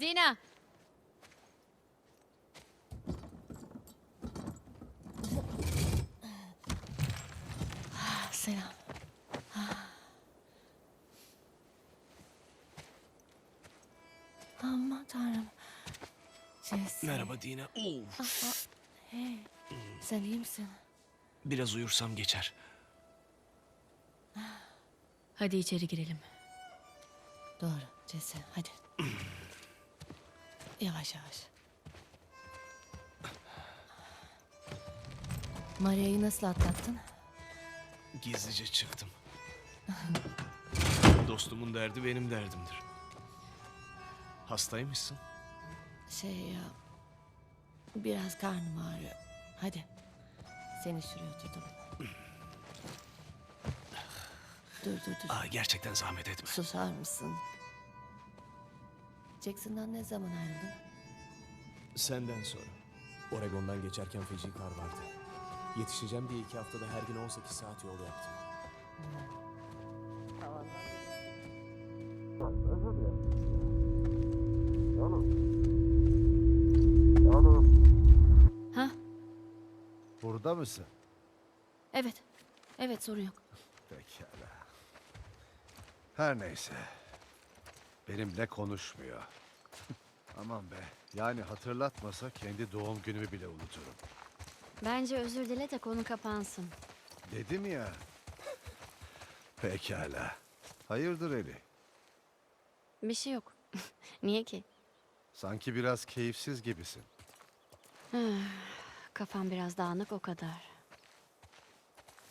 Dina. Selam. Aman tanrım. Jesse. Merhaba Dina. Of. Hey. Sen iyi misin? Biraz uyursam geçer. Hadi içeri girelim. Doğru Jesse hadi. yavaş yavaş. Maria'yı nasıl atlattın? Gizlice çıktım. Dostumun derdi benim derdimdir. Hastaymışsın. Şey ya... Biraz karnım ağrıyor. Hadi. Seni şuraya oturdum. dur dur dur. Aa, gerçekten zahmet etme. Susar mısın? Jackson'dan ne zaman ayrıldın? Senden sonra. Oregon'dan geçerken feci kar vardı. Yetişeceğim diye iki haftada her gün 18 saat yol yaptım. Ha? Burada mısın? Evet. Evet sorun yok. Pekala. Her neyse. Benimle konuşmuyor. Aman be. Yani hatırlatmasa kendi doğum günümü bile unuturum. Bence özür dile de konu kapansın. Dedim ya. Pekala. Hayırdır Eli? Bir şey yok. Niye ki? Sanki biraz keyifsiz gibisin. Kafam biraz dağınık o kadar.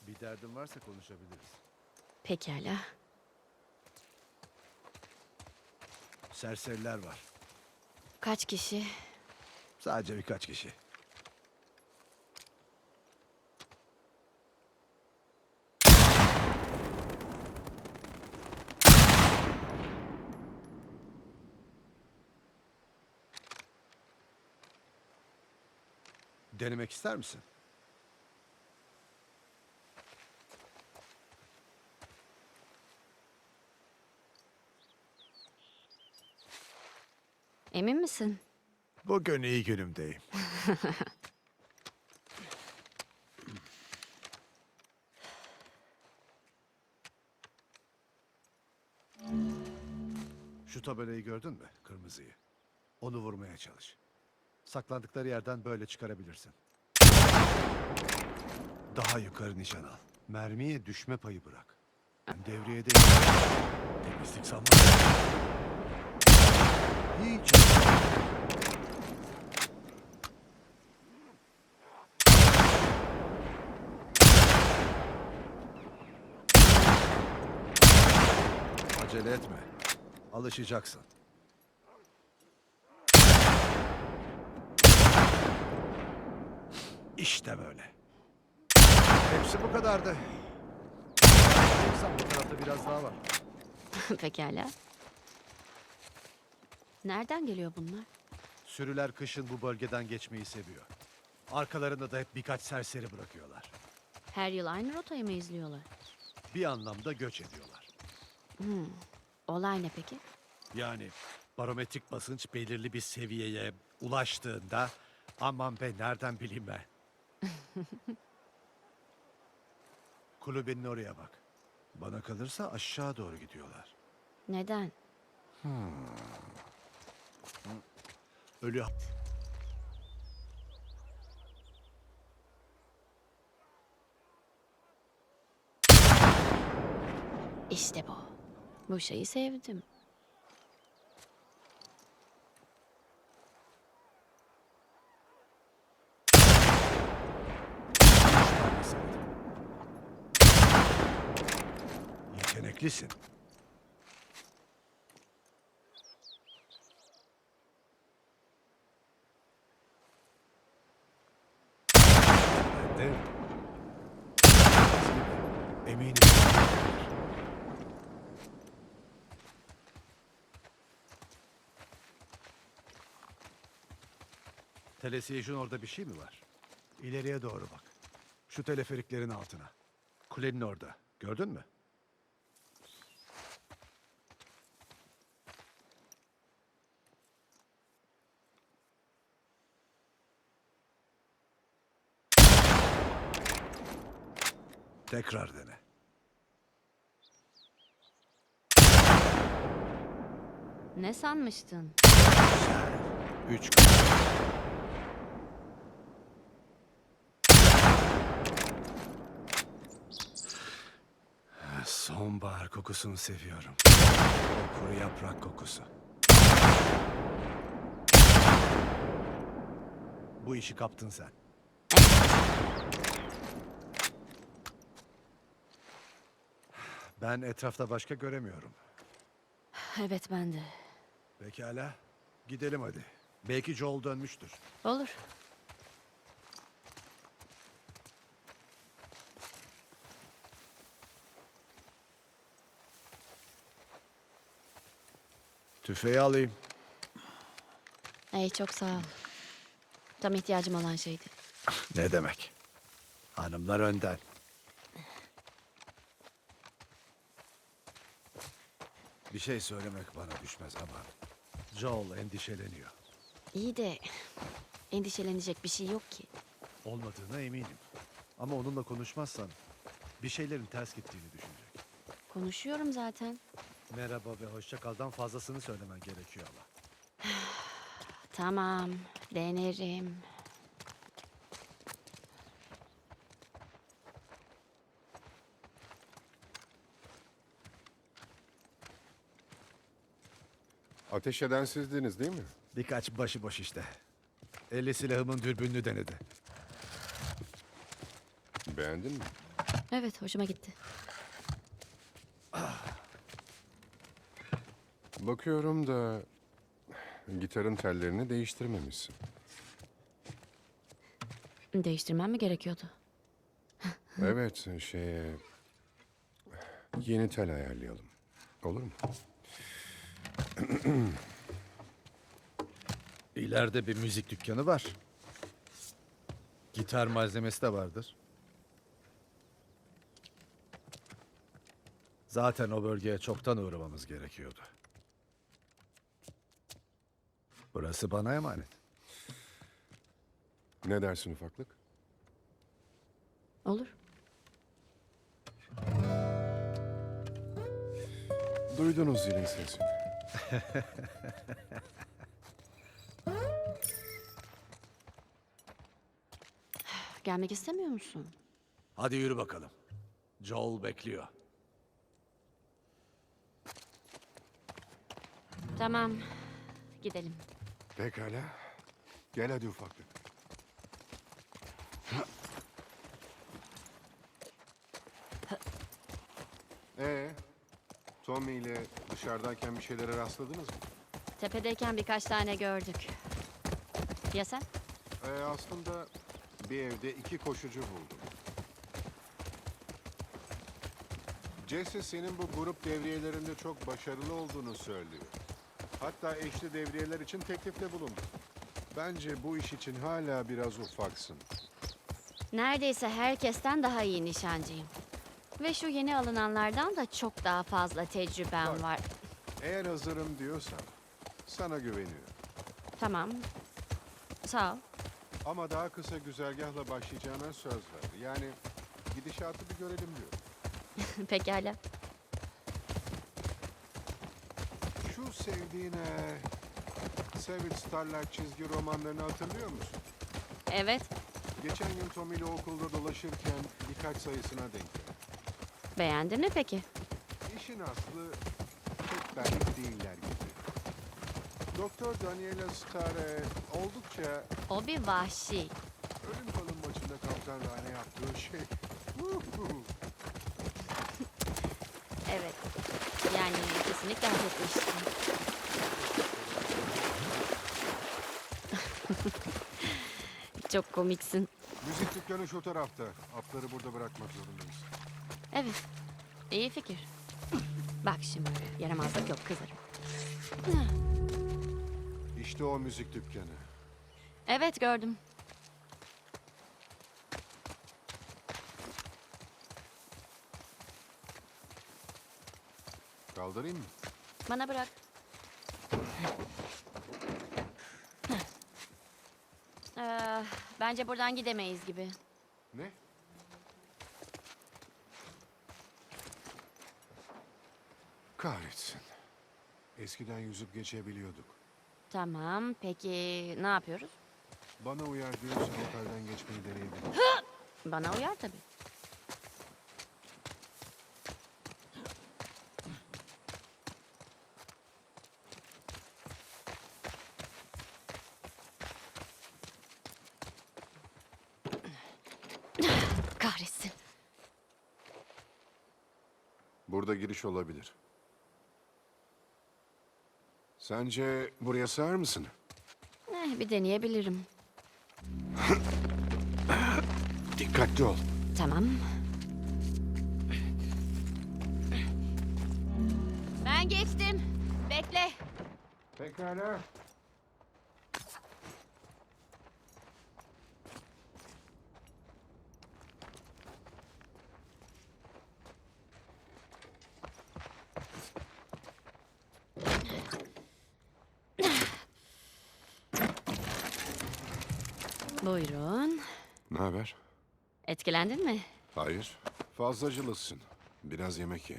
Bir derdin varsa konuşabiliriz. Pekala. Serseriler var. Kaç kişi? Sadece birkaç kişi. Denemek ister misin? Emin misin? Bugün iyi günümdeyim. Şu tabelayı gördün mü? Kırmızıyı. Onu vurmaya çalış. Saklandıkları yerden böyle çıkarabilirsin. Daha yukarı nişan al. Mermiye düşme payı bırak. Devreye de... Temizlik sanma. Hiç. Acele etme. Alışacaksın. İşte böyle. Hepsi bu kadardı. Bu tarafta biraz daha var. Pekala. Nereden geliyor bunlar? Sürüler kışın bu bölgeden geçmeyi seviyor. Arkalarında da hep birkaç serseri bırakıyorlar. Her yıl aynı rotayı mı izliyorlar? Bir anlamda göç ediyorlar. Olay ne peki? Yani barometrik basınç belirli bir seviyeye ulaştığında aman be nereden bileyim ben. Kulübenin oraya bak. Bana kalırsa aşağı doğru gidiyorlar. Neden? Ölü İşte bu. Bu şeyi sevdim. Yeteneklisin. Telesiyejin orada bir şey mi var? İleriye doğru bak. Şu teleferiklerin altına. Kulenin orada. Gördün mü? Tekrar dene. Ne sanmıştın? Üç kuş. Sonbahar kokusunu seviyorum. O kuru yaprak kokusu. Bu işi kaptın sen. Ben etrafta başka göremiyorum. Evet ben de. Pekala. Gidelim hadi. Belki Joel dönmüştür. Olur. Tüfeği alayım. Ey çok sağ ol. Tam ihtiyacım olan şeydi. Ne demek? Hanımlar önden. Bir şey söylemek bana düşmez ama Joel endişeleniyor. İyi de endişelenecek bir şey yok ki. Olmadığına eminim. Ama onunla konuşmazsan bir şeylerin ters gittiğini düşünecek. Konuşuyorum zaten. Merhaba ve hoşça kaldan fazlasını söylemen gerekiyor ama. Tamam, denerim. Ateş eden sizdiniz değil mi? Birkaç başıboş işte. Eli silahımın dürbününü denedi. Beğendin mi? Evet, hoşuma gitti. Bakıyorum da gitarın tellerini değiştirmemişsin. Değiştirmem mi gerekiyordu? Evet, şeye yeni tel ayarlayalım. Olur mu? İleride bir müzik dükkanı var. Gitar malzemesi de vardır. Zaten o bölgeye çoktan uğramamız gerekiyordu. Burası bana emanet. Ne dersin ufaklık? Olur. Duydunuz zilin sesini. Gelmek istemiyor musun? Hadi yürü bakalım. Joel bekliyor. Tamam, gidelim. Pekala. Gel hadi ufaklık. Ee, Tommy ile dışarıdayken bir şeylere rastladınız mı? Tepedeyken birkaç tane gördük. Ya sen? Ee, aslında bir evde iki koşucu buldum. Jesse senin bu grup devriyelerinde çok başarılı olduğunu söylüyor. Hatta eşli devriyeler için teklifte bulundu. Bence bu iş için hala biraz ufaksın. Neredeyse herkesten daha iyi nişancıyım. Ve şu yeni alınanlardan da çok daha fazla tecrübem Bak. var. Eğer hazırım diyorsan sana güveniyorum. Tamam. Sağ ol. Ama daha kısa güzergahla başlayacağına söz ver. Yani gidişatı bir görelim diyorum. Pekala. Şu sevdiğine Savage Starlight çizgi romanlarını hatırlıyor musun? Evet. Geçen gün Tommy ile okulda dolaşırken birkaç sayısına denk geldim. Beğendin mi peki? İşin aslı pek benlik değiller gibi. Doktor Daniela Starre oldukça O bir vahşi. ölüm kalım maçında kaptan Rane yaptığı şey. Evet. Yani kesinlikle hak etmiştim. Çok komiksin. Müzik dükkanı şu tarafta. Atları burada bırakmak zorundayız. Evet. İyi fikir. Bak şimdi. Yaramazlık yok kızarım. İşte o müzik dükkanı. Evet gördüm. Kaldırayım mı? Bana bırak. Ee, bence buradan gidemeyiz gibi. Ne? Kahretsin. Eskiden yüzüp geçebiliyorduk. Tamam, peki ne yapıyoruz? Bana uyar diyorsan otelden geçmeyi deneyebiliriz. Bana uyar tabii. Giriş olabilir. Sence buraya sığar mısın? Eh, bir deneyebilirim. Dikkatli ol. Tamam. Ben geçtim. Bekle. Pekala. Etkilendin mi? Hayır. Fazlacılısın. Biraz yemek ye.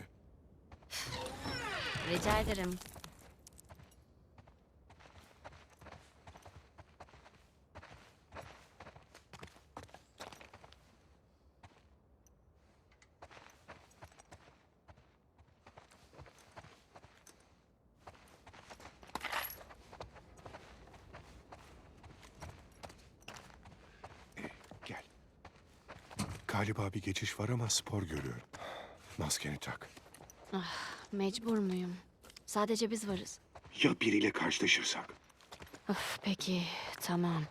Rica ederim. Galiba bir geçiş var ama spor görüyorum. Maskeni tak. Mecbur muyum? Sadece biz varız. Ya biriyle karşılaşırsak? Of, peki, tamam.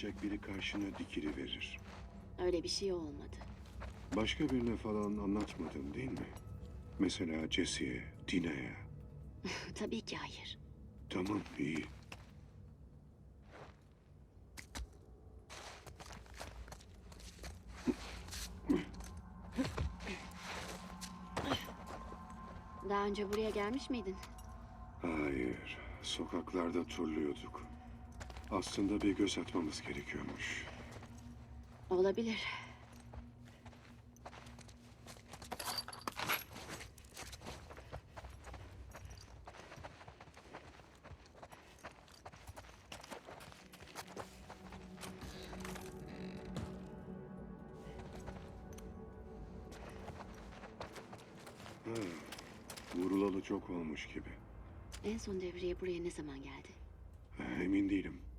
Olmayacak biri karşına dikili verir. Öyle bir şey olmadı. Başka birine falan anlatmadın değil mi? Mesela Jesse'ye, Dina'ya. Tabii ki hayır. Tamam iyi. Daha önce buraya gelmiş miydin? Hayır, sokaklarda turluyorduk. Aslında bir göz atmamız gerekiyormuş. Olabilir. Ha, vurulalı çok olmuş gibi. En son devriye buraya ne zaman geldi? Emin değilim.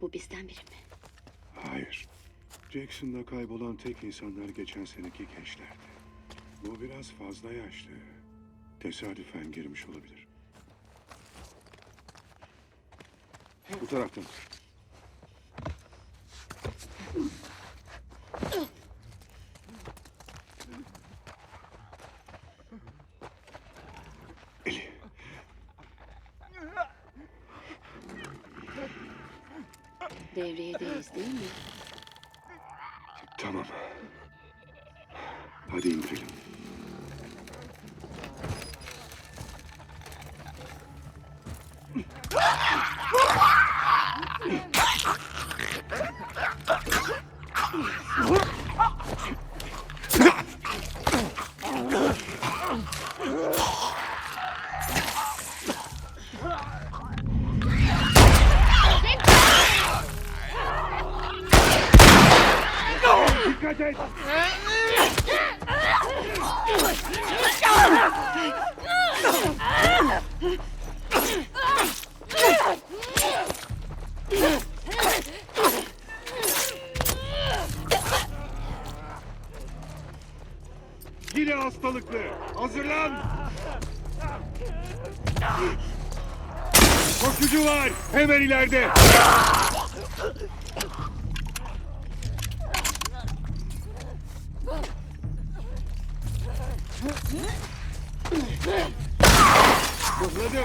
Bu bizden biri mi? Hayır. Jackson'da kaybolan tek insanlar geçen seneki gençlerdi. Bu biraz fazla yaşlı. Tesadüfen girmiş olabilir. Bu taraftan. Eli. Devriyedeyiz değil mi? Tamam. Hadi indirelim. Hemen ileride. Mıhladım.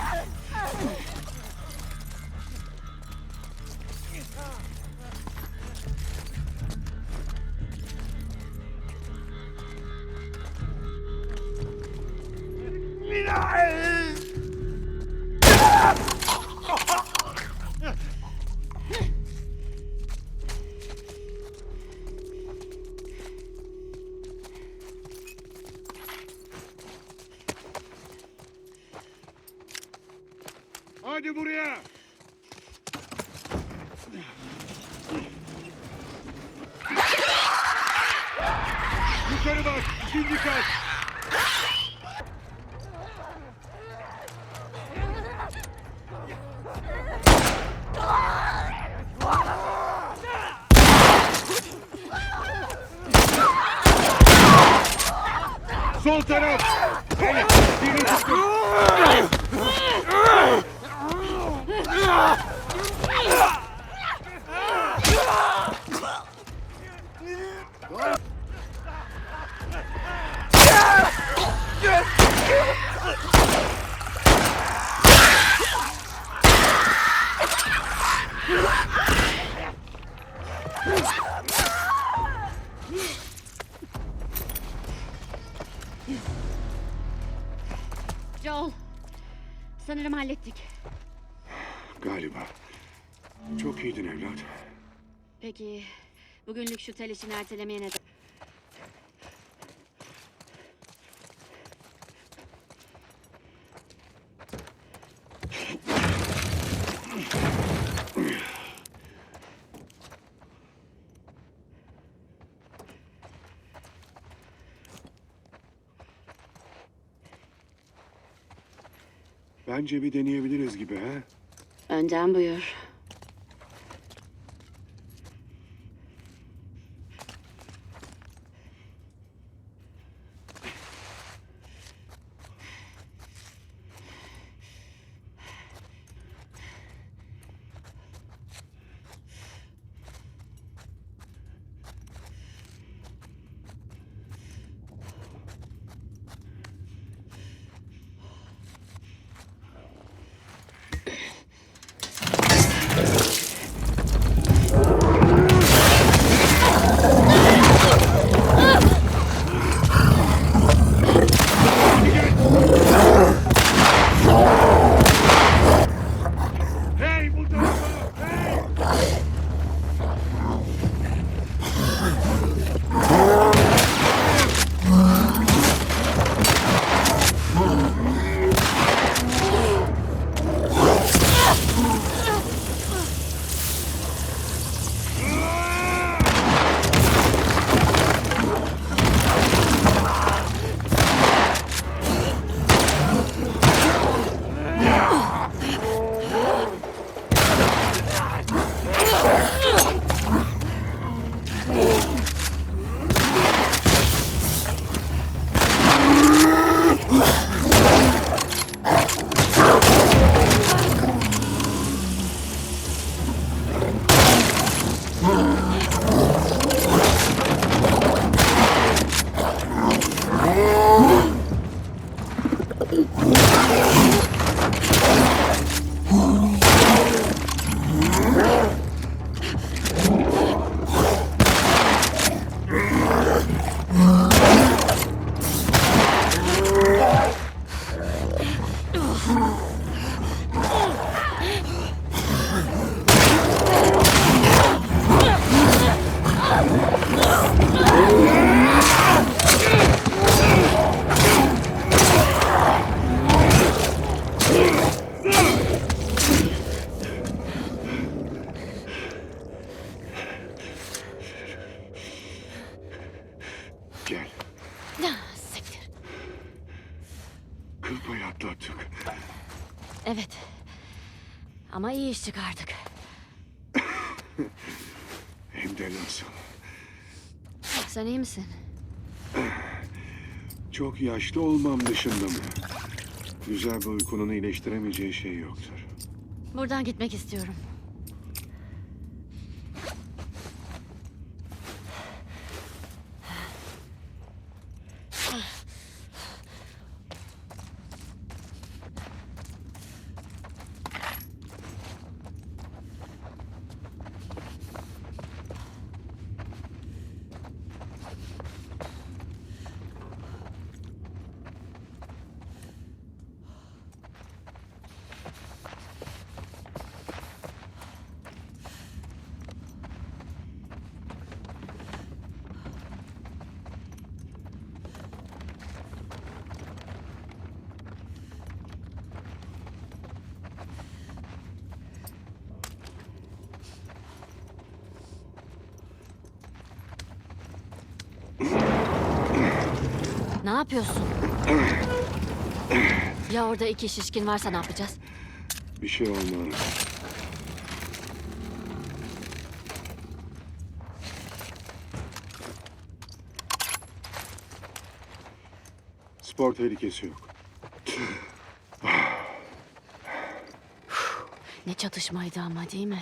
Sol taraf. Hey, Çok iyiydin evlat. Peki, bugünlük şu tel işini ertelemeye ne Bence bir deneyebiliriz gibi ha. Önden buyur. İyi iş çıkardık. Hem de nasıl. Sen iyi misin? Çok yaşlı olmam dışında mı? Güzel bir uykunun iyileştiremeyeceği şey yoktur. Buradan gitmek istiyorum. Ne yapıyorsun? Ya orada iki şişkin varsa ne yapacağız? Bir şey olmaz. Spor tehlikesi yok. Ne çatışmaydı ama değil mi?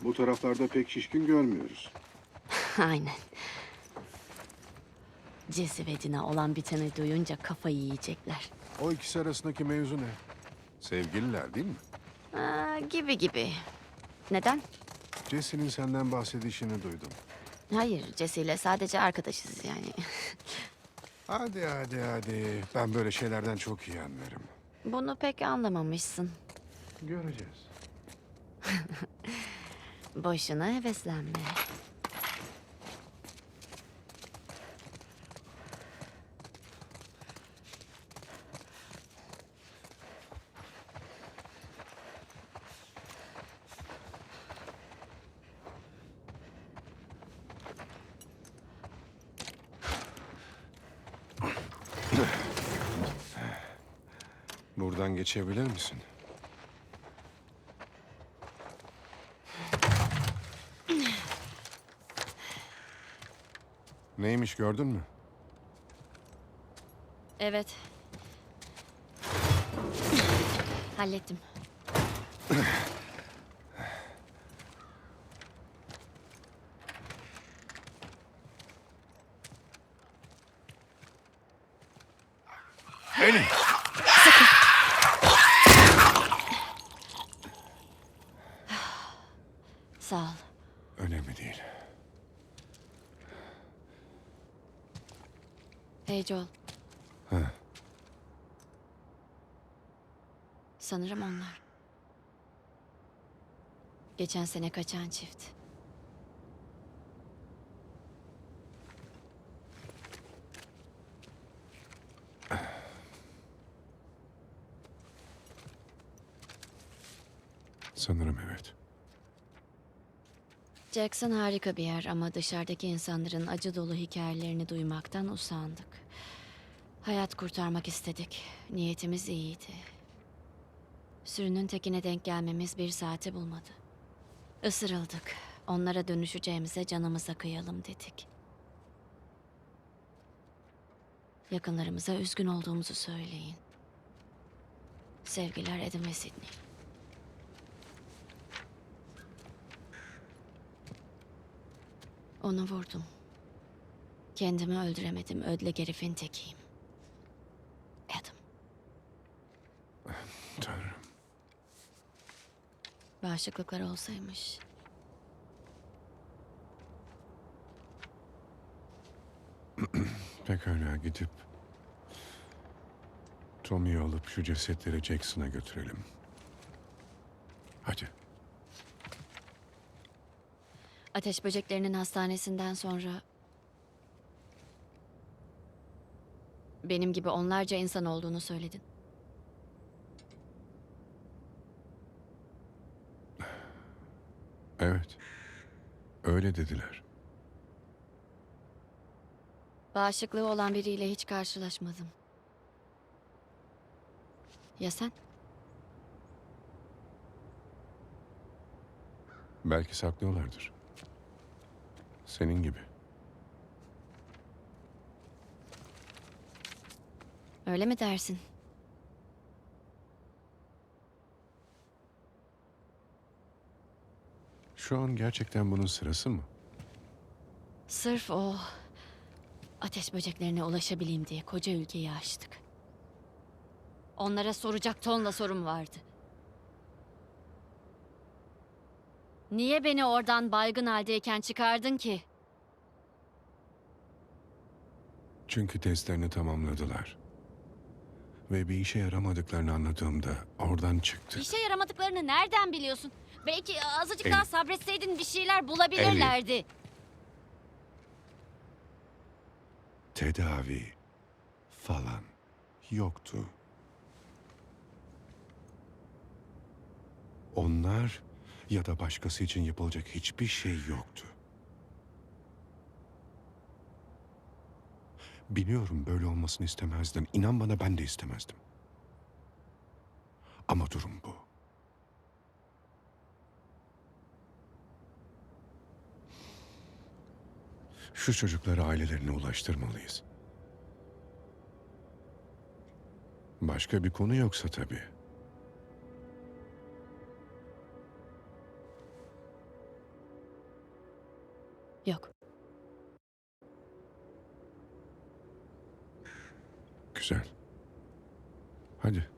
Bu taraflarda pek şişkin görmüyoruz. Aynen. Jesse ve Dina olan biteni duyunca kafayı yiyecekler. O ikisi arasındaki mevzu ne? Sevgililer değil mi? Aa, gibi gibi. Neden? Jesse'nin senden bahsedişini duydum. Hayır, Jesse ile sadece arkadaşız yani. Hadi hadi hadi. Ben böyle şeylerden çok iyi anlarım. Bunu pek anlamamışsın. Göreceğiz. Boşuna heveslenme. Geçebilir misin? Neymiş gördün mü? Evet. Hallettim. Sağ ol. Önemli değil. Hey Joel. Ha. Sanırım onlar. Geçen sene kaçan çift. Sanırım evet. Jackson harika bir yer ama dışarıdaki insanların acı dolu hikayelerini duymaktan usandık. Hayat kurtarmak istedik. Niyetimiz iyiydi. Sürünün tekine denk gelmemiz bir saati bulmadı. Isırıldık. Onlara dönüşeceğimize canımıza kıyalım dedik. Yakınlarımıza üzgün olduğumuzu söyleyin. Sevgiler Adam ve Sidney. Onu vurdum. Kendimi öldüremedim. Ödle herifin tekiyim. Tanrım. Bağışıklıklar olsaymış. Pekala gidip Tommy'yi alıp şu cesetleri Jackson'a götürelim. Hadi. Ateş böceklerinin hastanesinden sonra... Benim gibi onlarca insan olduğunu söyledin. Evet. Öyle dediler. Bağışıklığı olan biriyle hiç karşılaşmadım. Ya sen? Belki saklıyorlardır. Senin gibi. Öyle mi dersin? Şu an gerçekten bunun sırası mı? Sırf o ateş böceklerine ulaşabileyim diye koca ülkeyi aştık. Onlara soracak tonla sorum vardı. Niye beni oradan baygın haldeyken çıkardın ki? Çünkü testlerini tamamladılar. Ve bir işe yaramadıklarını anladığımda oradan çıktı. İşe yaramadıklarını nereden biliyorsun? Belki azıcık Elif. daha sabretseydin bir şeyler bulabilirlerdi. Tedavi falan yoktu. Onlar ya da başkası için yapılacak hiçbir şey yoktu. Biliyorum böyle olmasını istemezdin. İnan bana ben de istemezdim. Ama durum bu. Şu çocukları ailelerine ulaştırmalıyız. Başka bir konu yoksa tabii. Yok. Güzel. Hadi